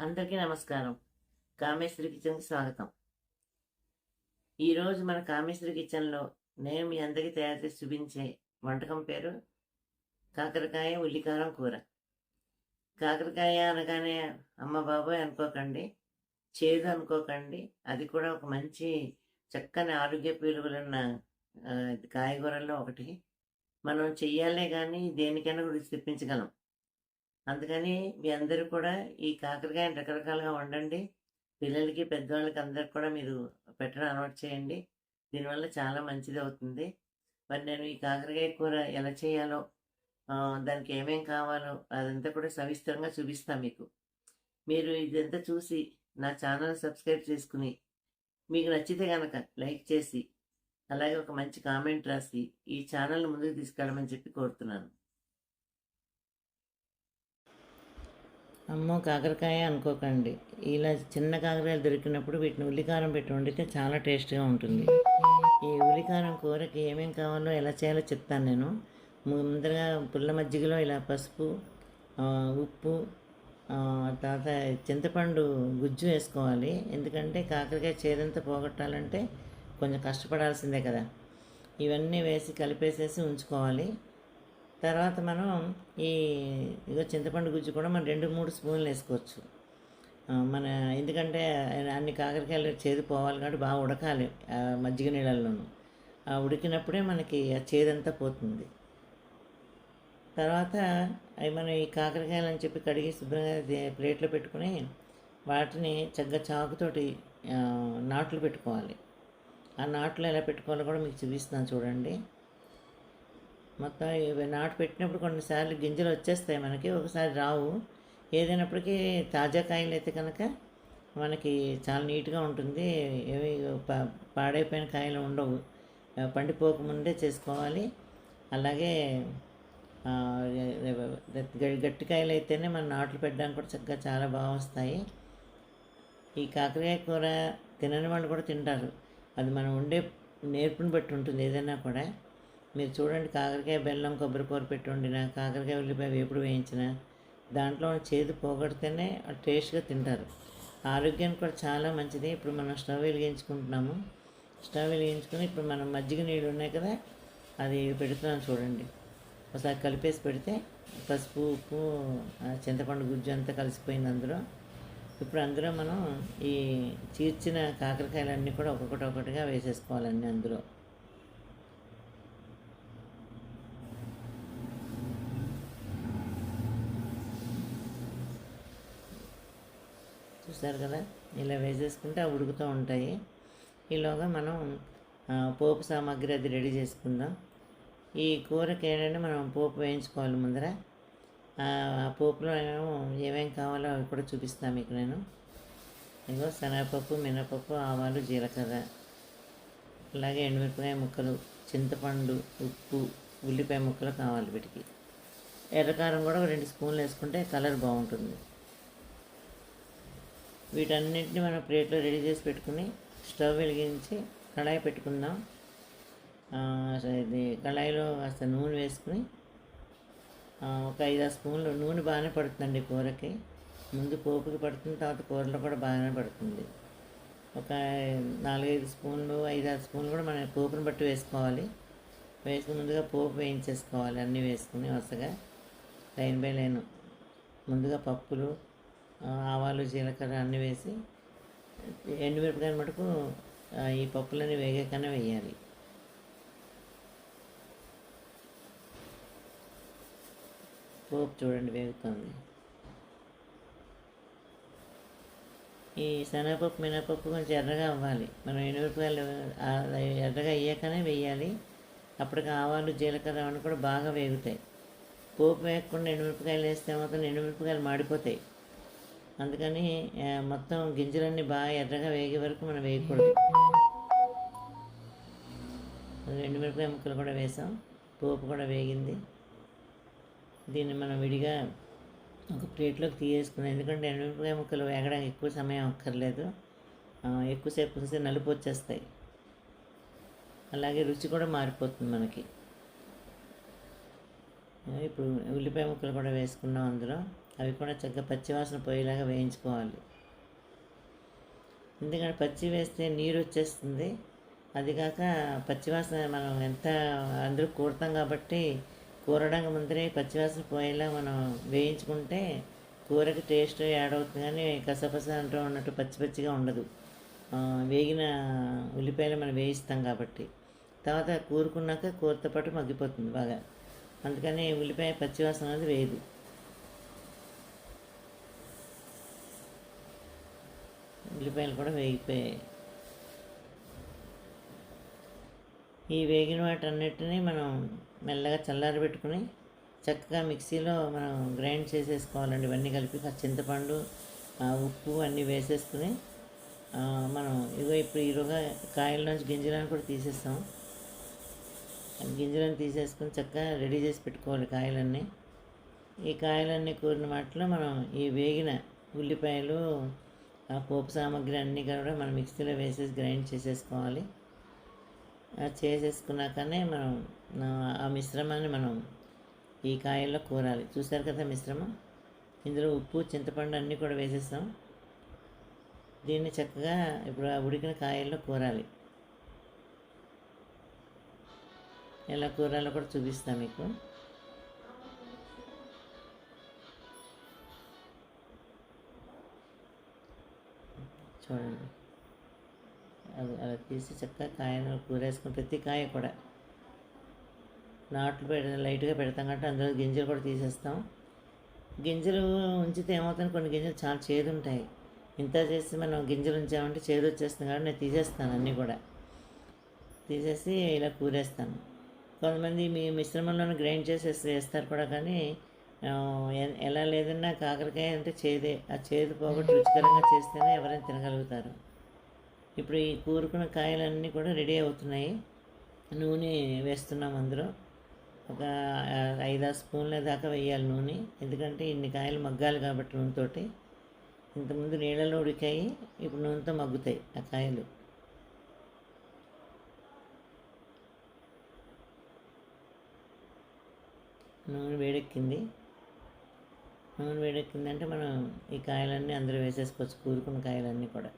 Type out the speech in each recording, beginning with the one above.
అందరికీ నమస్కారం. కామేశ్వరి కిచెన్కి స్వాగతం. ఈరోజు మన కామేశ్వరి కిచెన్లో నేను మీ అందరికీ తయారు చేసి చూపించే వంటకం పేరు కాకరకాయ ఉల్లికారం కూర. కాకరకాయ అనగానే అమ్మ బాబోయ్ అనుకోకండి చేదు అనుకోకండి. అది కూడా ఒక మంచి చక్కని ఆరోగ్య విలువలున్న కాయగూరల్లో ఒకటి. మనం చెయ్యాలే కానీ దేనికైనా కూడా తెప్పించగలం. అందుకని మీ అందరూ కూడా ఈ కాకరకాయని రకరకాలుగా వండండి. పిల్లలకి పెద్దవాళ్ళకి అందరికి కూడా మీరు పెట్టడం అలవాటు చేయండి. దీనివల్ల చాలా మంచిది అవుతుంది. మరి నేను ఈ కాకరకాయ కూర ఎలా చేయాలో దానికి ఏమేం కావాలో అదంతా కూడా సవిస్తరంగా చూపిస్తాను మీకు. మీరు ఇదంతా చూసి నా ఛానల్ సబ్స్క్రైబ్ చేసుకుని మీకు నచ్చితే కనుక లైక్ చేసి అలాగే ఒక మంచి కామెంట్ రాసి ఈ ఛానల్ ముందుకు తీసుకెళ్ళమని చెప్పి కోరుతున్నాను. అమ్మో కాకరకాయ అనుకోకండి. ఇలా చిన్న కాకరకాయలు దొరికినప్పుడు వీటిని ఉల్లికారం పెట్టి వండితే చాలా టేస్ట్గా ఉంటుంది. ఈ ఉల్లికారం కూరకి ఏమేమి కావాలో ఎలా చేయాలో చెప్తాను నేను. ముందరగా పుల్ల మజ్జిగలో ఇలా పసుపు ఉప్పు తర్వాత చింతపండు గుజ్జు వేసుకోవాలి. ఎందుకంటే కాకరకాయ చేదంతా పోగొట్టాలంటే కొంచెం కష్టపడాల్సిందే కదా. ఇవన్నీ వేసి కలిపేసేసి ఉంచుకోవాలి. తర్వాత మనం ఈ ఇదో చింతపండు గుజ్జు కూడా మనం రెండు మూడు స్పూన్లు వేసుకోవచ్చు. మన ఎందుకంటే అన్ని కాకరకాయలు చేదు పోవాలి కాబట్టి బాగా ఉడకాలి ఆ మజ్జిగ నీళ్ళల్లోనూ. ఆ ఉడికినప్పుడే మనకి ఆ చేదంతా పోతుంది. తర్వాత అవి మనం ఈ కాకరకాయలు అని చెప్పి కడిగి శుభ్రంగా ప్లేట్లో పెట్టుకుని వాటిని చక్కగా చాకుతోటి నాట్లు పెట్టుకోవాలి. ఆ నాట్లు ఎలా పెట్టుకోవాలో కూడా మీకు చూపిస్తున్నాను చూడండి. మొత్తం ఇవి నాటు పెట్టినప్పుడు కొన్నిసార్లు గింజలు వచ్చేస్తాయి మనకి ఒకసారి రావు. ఏదైనప్పటికీ తాజా కాయలు అయితే కనుక మనకి చాలా నీట్గా ఉంటుంది. ఏవి పా- పాడైపోయిన కాయలు ఉండవు. పండిపోకముందే చేసుకోవాలి. అలాగే గట్టికాయలు గట్టి కాయలు అయితేనే మన నాట్లు పెట్టడానికి కూడా చక్కగా చాలా బాగా వస్తాయి. ఈ కాకరకాయ కూర తినని వాళ్ళు కూడా తింటారు. అది మనం ఉండే నేర్పుని బట్టి ఉంటుంది ఏదైనా కూడా. మీరు చూడండి కాకరకాయ బెల్లం కొబ్బరి కూర పెట్టి వండిన కాకరకాయ ఉల్లిపాయ వేపుడు వేయించిన దాంట్లో చేదు పోగొడితేనే టేస్ట్గా తింటారు. ఆరోగ్యానికి కూడా చాలా మంచిది. ఇప్పుడు మనం స్టవ్ వెలిగించుకుంటున్నాము. స్టవ్ వెలిగించుకుని ఇప్పుడు మనం మజ్జిగ నీళ్ళు ఉన్నాయి కదా అది పెడుతున్నాను చూడండి. ఒకసారి కలిపేసి పెడితే పసుపు ఉప్పు ఆ, చింతపండు గుజ్జు అంతా కలిసిపోయింది అందులో. ఇప్పుడు అందులో మనం ఈ చీర్చిన కాకరకాయలన్నీ కూడా ఒక్కొక్కటి ఒక్కటిగా వేసేసుకోవాలండి అందులో. చూసారు కదా? ఇలా వేసేసుకుంటే అవి ఉడుకుతూ ఉంటాయి. ఈలోగా మనం పోపు సామాగ్రి అది రెడీ చేసుకుందాం. ఈ కూరకి ఏంటంటే మనం పోపు వేయించుకోవాలి ముందర. ఆ పోపులో ఏమేమి కావాలో అవి కూడా చూపిస్తాను మీకు నేను. ఇదిగో శనగపప్పు మినపప్పు ఆవాలు జీలకర్ర. అలాగే ఎండుమిరపకాయ ముక్కలు చింతపండు ఉప్పు ఉల్లిపాయ ముక్కలు కావాలి వీటికి. ఎర్రకారం కూడా ఒక రెండు స్పూన్లు వేసుకుంటే కలర్ బాగుంటుంది. వీటన్నిటిని మనం ప్లేట్లో రెడీ చేసి పెట్టుకుని స్టవ్ వెలిగించి కళాయి పెట్టుకుందాం. ఇది కళాయిలో కాస్త నూనె వేసుకుని ఒక ఐదు ఆరు స్పూన్లు నూనె బాగానే పడుతుందండి కూరకి. ముందు పోపుకి పడుతుంది తర్వాత కూరలో కూడా బాగానే పడుతుంది. ఒక నాలుగైదు స్పూన్లు ఐదు ఆరు స్పూన్లు కూడా మనం పోపుని బట్టి వేసుకోవాలి. వేసుకుని ముందుగా పోపు వేయించేసుకోవాలి అన్నీ వేసుకుని వరుసగా. లైన్ బై లైన్ ముందుగా పప్పులు ఆవాలు జీలకర్ర అన్నీ వేసి ఎండుమిరపకాయ మటుకు ఈ పప్పులన్నీ వేగాకనే వేయాలి. పోపు చూడండి వేగుతుంది. ఈ శనగపప్పు మినపప్పు కొంచెం ఎర్రగా అవ్వాలి. మనం ఎండుమిరపకాయలు ఎర్రగా అయ్యాకనే వేయాలి. అప్పటికి ఆవాలు జీలకర్ర అవన్నీ కూడా బాగా వేగుతాయి. పోపు వేయకుండా ఎండుమిరపకాయలు వేస్తే మాత్రం ఎండుమిరపకాయలు మాడిపోతాయి. అందుకని మొత్తం గింజలన్నీ బాగా ఎర్రగా వేగే వరకు మనం వేయకూడదు. ఎండుమిరపకాయ ముక్కలు కూడా వేసాం. పోపు కూడా వేగింది. దీన్ని మనం విడిగా ఒక ప్లేట్లోకి తీయేసుకున్నాం ఎందుకంటే ఎండుమిరపకాయ ముక్కలు వేగడానికి ఎక్కువ సమయం అక్కర్లేదు. ఎక్కువసేపు ఉంచితే నలుపు వచ్చేస్తాయి. అలాగే రుచి కూడా మారిపోతుంది మనకి. ఇప్పుడు ఉల్లిపాయ ముక్కలు కూడా వేసుకున్నాం అందులో. అవి కూడా చక్కగా పచ్చివాసన పోయేలాగా వేయించుకోవాలి. ఎందుకంటే పచ్చి వేస్తే నీరు వచ్చేస్తుంది. అది కాక పచ్చివాసన మనం ఎంత అందరూ కూడతాం కాబట్టి కూరడానికి ముందరే పచ్చివాసన పోయేలా మనం వేయించుకుంటే కూరకి టేస్ట్ యాడ్ అవుతుంది కానీ కసపస అంటూ ఉన్నట్టు పచ్చి పచ్చిగా ఉండదు. వేగిన ఉల్లిపాయలు మనం వేయిస్తాం కాబట్టి. తర్వాత కూరుకున్నాక కూరతో పాటు మగ్గిపోతుంది బాగా. అందుకని ఉల్లిపాయ పచ్చివాసన అనేది వేయదు. ఉల్లిపాయలు కూడా వేగిపోయాయి. ఈ వేగిన వాటన్నిటిని మనం మెల్లగా చల్లారబెట్టుకుని చక్కగా మిక్సీలో మనం గ్రైండ్ చేసేసుకోవాలండి. ఇవన్నీ కలిపి ఆ చింతపండు ఆ ఉప్పు అన్నీ వేసేసుకుని మనం ఇగో ఇప్పుడు ఈరోగా కాయల్లోంచి గింజలను కూడా తీసేస్తాం. గింజలను తీసేసుకుని చక్కగా రెడీ చేసి పెట్టుకోవాలి కాయలన్నీ. ఈ కాయలన్నీ కూరిన వాటిలో మనం ఈ వేగిన ఉల్లిపాయలు ఆ పోపు సామాగ్రి అన్నీ కూడా మనం మిక్సీలో వేసేసి గ్రైండ్ చేసేసుకోవాలి. అది చేసేసుకున్నాకనే మనం ఆ- ఆ మిశ్రమాన్ని మనం ఈ కాయల్లో కూరాలి. చూసారు కదా మిశ్రమం? ఇందులో ఉప్పు చింతపండు అన్నీ కూడా వేసేస్తాం. దీన్ని చక్కగా ఇప్పుడు ఆ ఉడికిన కాయల్లో కూరాలి. ఎలా కూరాలో కూడా చూపిస్తాను మీకు. చూడండి. అది అలా తీసి చక్కగా కాయను కూరేసుకుని ప్రతి కాయ కూడా నాట్లు పెడ లైట్గా పెడతాం కాబట్టి అందులో గింజలు కూడా తీసేస్తాం. గింజలు ఉంచితే ఏమవుతుంది? కొన్ని గింజలు చాలా చేదు ఉంటాయి ఇంత చేసి మనం గింజలు ఉంచామంటే చేదు వచ్చేస్తుంది కాబట్టి నేను తీసేస్తాను అన్నీ కూడా. తీసేసి ఇలా కూరేస్తాను. కొంతమంది మీ మిశ్రమంలోనే గ్రైండ్ చేసేసి వేస్తారు కూడా కానీ ఎలా లేదన్నా కాకరకాయ అంటే చేదే. ఆ చేదు పోగొట్టి రుచికరంగా చేస్తేనే ఎవరైనా తినగలుగుతారు. ఇప్పుడు ఈ కూరుకున్న కాయలన్నీ కూడా రెడీ అవుతున్నాయి. నూనె వేస్తున్నాం అందులో. ఒక ఆ, ఐదారు స్పూన్ల దాకా వేయాలి నూనె. ఎందుకంటే ఇన్ని కాయలు మగ్గాలి కాబట్టి నూనెతోటి. ఇంతకుముందు నీళ్ళలో ఉడికాయి ఇప్పుడు నూనెతో మగ్గుతాయి ఆ కాయలు. నూనె వేడెక్కింది. నూనె వేడెక్కిందంటే మనం ఈ కాయలన్నీ అందరూ వేసేసుకోవచ్చు కూరుకున్న కాయలన్నీ కూడా.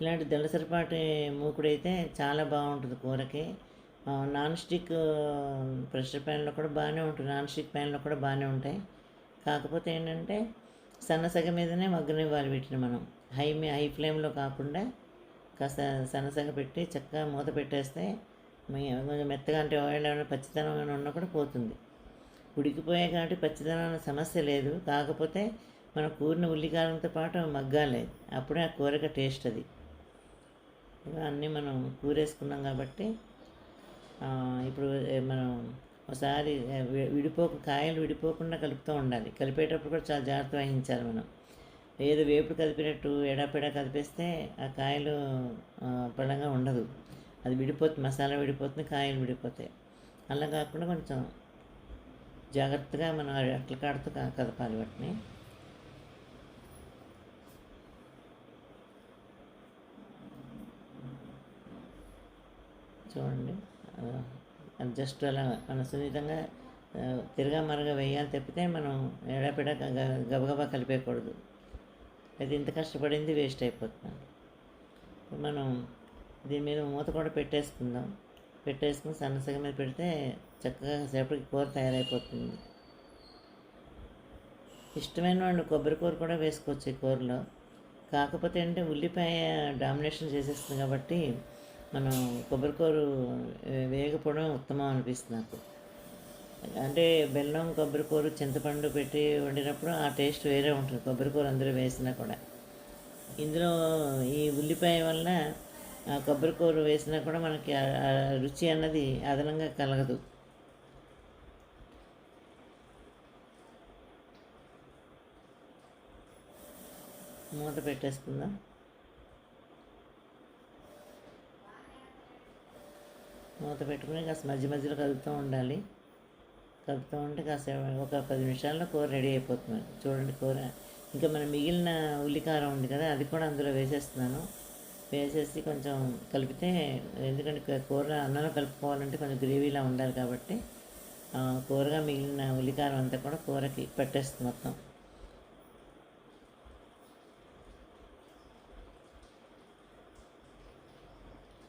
ఇలాంటి దళసరిపాటి మూకుడైతే చాలా బాగుంటుంది కూరకి. నాన్ స్టిక్ ప్రెషర్ ప్యాన్లో కూడా బాగానే ఉంటుంది నాన్ స్టిక్ ప్యాన్లో కూడా బాగానే ఉంటాయి. కాకపోతే ఏంటంటే సన్నసగ మీదనే మగ్గనివ్వాలి వీటిని మనం. హై మీ హై ఫ్లేమ్లో కాకుండా కాస్త సన్నసగ పెట్టి చక్కగా మూత పెట్టేస్తే కొంచెం మెత్తగా అంటే ఆయిల్ ఏమైనా పచ్చిదనం ఏమైనా ఉన్నా కూడా పోతుంది. ఉడికిపోయాయి కాబట్టి పచ్చిదనం సమస్య లేదు. కాకపోతే మనం కూరిన ఉల్లికారంతో పాటు మగ్గాలి. అప్పుడే ఆ కూరకి టేస్ట్ అది. అన్నీ మనం కూరేసుకున్నాం కాబట్టి ఇప్పుడు మనం ఒకసారి విడిపో విడిపోక కాయలు విడిపోకుండా కలుపుతూ ఉండాలి. కలిపేటప్పుడు కూడా చాలా జాగ్రత్త వహించాలి మనం. ఏదో వేపుడు కలిపినట్టు ఎడాపెడా కలిపేస్తే ఆ కాయలు బలంగా ఉండదు. అది విడిపోతుంది మసాలా విడిపోతుంది కాయలు విడిపోతాయి. అలా కాకుండా కొంచెం జాగ్రత్తగా మనం అట్ల కాడుతూ కదపాలి వాటిని. చూడండి. జస్ట్ అలా మన సున్నితంగా తిరగా మరగా వేయాలి తప్పితే మనం ఎడపెడ గబగబా కలిపేయకూడదు. అది ఇంత కష్టపడింది వేస్ట్ అయిపోతుంది. మనం దీని మీద మూత కూడా పెట్టేసుకుందాం. పెట్టేసుకుని సన్నసగ మీద పెడితే చక్కగా సేపటికి కూర తయారైపోతుంది. ఇష్టమైన వాళ్ళు కొబ్బరి కూర కూడా వేసుకోవచ్చు ఈ కూరలో. కాకపోతే అంటే ఉల్లిపాయ డామినేషన్ చేసేస్తుంది కాబట్టి మనం కొబ్బరి కూర వేగపోవడం ఉత్తమం అనిపిస్తుంది నాకు. అంటే బెల్లం కొబ్బరి కూర చింతపండు పెట్టి వండినప్పుడు ఆ టేస్ట్ వేరే ఉంటుంది. కొబ్బరి కూర అందరూ వేసినా కూడా. ఇందులో ఈ ఉల్లిపాయ వల్ల కొబ్బరి కూర వేసినా కూడా మనకి రుచి అన్నది అదనంగా కలగదు. మూత పెట్టేసుకుందాం. మూత పెట్టుకుని కాస్త మధ్య మధ్యలో కలుపుతూ ఉండాలి. కలుపుతూ ఉంటే కాస్త ఒక పది నిమిషాల్లో కూర రెడీ అయిపోతుంది. చూడండి కూర. ఇంకా మన మిగిలిన ఉల్లికారం ఉంది కదా అది కూడా అందులో వేసేస్తున్నాను. వేసేసి కొంచెం కలిపితే ఎందుకంటే కూర అన్నంలో కలుపుకోవాలంటే కొంచెం గ్రేవీలా ఉండాలి కాబట్టి కూరగా మిగిలిన ఉల్లికారం అంతా కూడా కూరకి పెట్టేస్తుంది మొత్తం.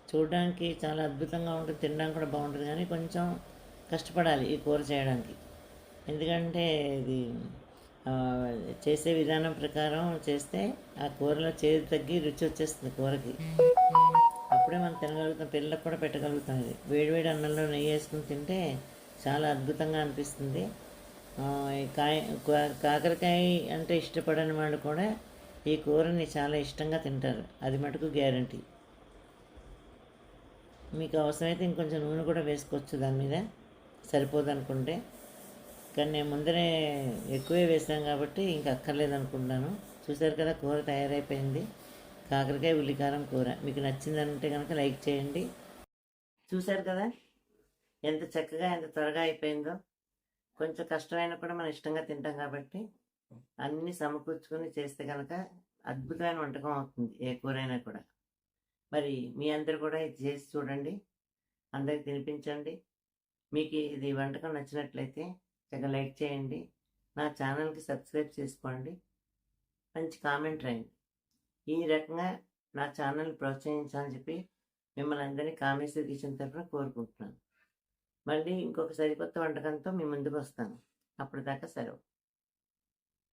చూడడానికి చాలా అద్భుతంగా ఉంటుంది తినడానికి కూడా బాగుంటుంది కానీ కొంచెం కష్టపడాలి ఈ కూర చేయడానికి. ఎందుకంటే ఇది చేసే విధానం ప్రకారం చేస్తే ఆ కూరలో చేదు తగ్గి రుచి వచ్చేస్తుంది కూరకి. అప్పుడే మనం తినగలుగుతాం పిల్లలకు కూడా పెట్టగలుగుతాం ఇది. వేడివేడి అన్నంలో నెయ్యి వేసుకుని తింటే చాలా అద్భుతంగా అనిపిస్తుంది. కాయ కా- కాకరకాయ అంటే ఇష్టపడని వాళ్ళు కూడా ఈ కూరని చాలా ఇష్టంగా తింటారు. అది మటుకు గ్యారంటీ. మీకు అవసరమైతే ఇంకొంచెం నూనె కూడా వేసుకోవచ్చు దాని మీద. సరిపోదనుకుంటే. కానీ నేను ముందరే ఎక్కువే వేసాం కాబట్టి ఇంకా అక్కర్లేదు అనుకుంటున్నాను చూసారు కదా కూర తయారైపోయింది. కాకరకాయ ఉల్లికారం కూర. మీకు నచ్చిందంటే కనుక లైక్ చేయండి. చూసారు కదా ఎంత చక్కగా ఎంత త్వరగా అయిపోయిందో. కొంచెం కష్టమైనా కూడా మనం ఇష్టంగా తింటాం కాబట్టి అన్నీ సమకూర్చుకొని చేస్తే కనుక అద్భుతమైన వంటకం అవుతుంది ఏ కూరైనా కూడా. మరి మీ అందరు కూడా ఇది చేసి చూడండి అందరికి తినిపించండి. మీకు ఇది వంటకం నచ్చినట్లయితే చక్కగా లైక్ చేయండి. నా ఛానల్కి సబ్స్క్రైబ్ చేసుకోండి. మంచి కామెంట్ రాయండి ఈ రకంగా నా ఛానల్ ప్రోత్సహించాలని చెప్పి మిమ్మల్ని అందరినీ కామేశ్వర కిచెన్ తరఫున కోరుకుంటున్నాను. మళ్ళీ ఇంకొక సరికొత్త వంటకంతో మీ ముందుకు వస్తాను. అప్పటిదాకా సెలవు.